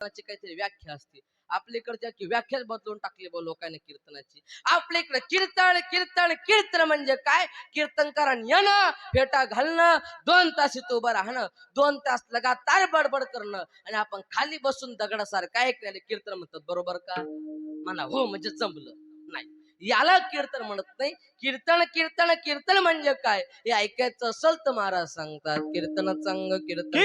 कीर्तनाची काहीतरी व्याख्या असते. आपल्याकडच्या की व्याख्याच बदलून टाकली बा लोकांनी कीर्तनाची. आपल्याकडे कीर्तन कीर्तन कीर्तन म्हणजे काय? कीर्तनकारांनी येणं फेटा घालणं दोन तास इथं उभं राहणं दोन तास लगातार बडबड करणं आणि आपण खाली बसून दगडासारखं ऐकलेलं कीर्तन म्हणतात. बरोबर का? म्हणा हो म्हणजे जमलं. नाही. याला कीर्तन म्हणत नाही. कीर्तन कीर्तन कीर्तन म्हणजे काय? हे ऐकायचं असेल तर महाराज सांगतात. कीर्तन चांग कीर्तन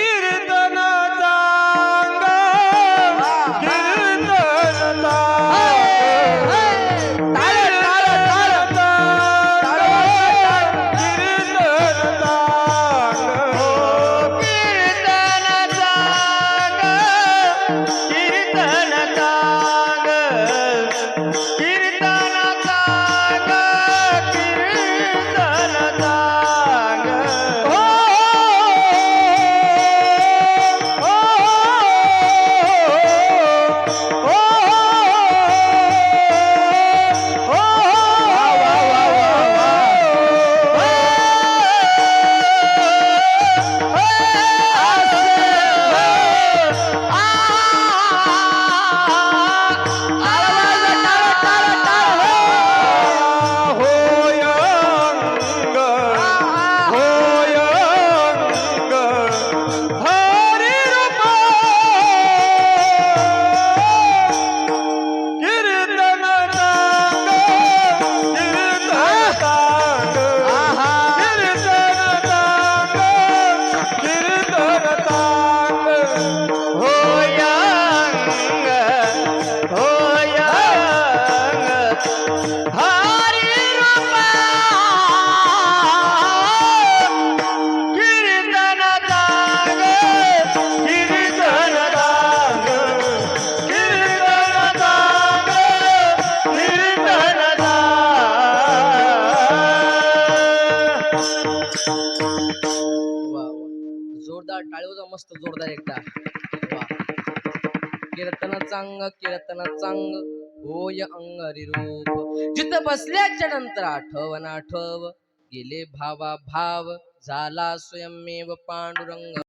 जोरदार टाळीवजा मस्त जोरदार एकदा कीर्तन चांग कीर्तन चांग होय अंगरी रूप. जिथं बसल्याच्या नंतर आठवण आठव गेले भावा भाव झाला स्वयंमेव पांडुरंग.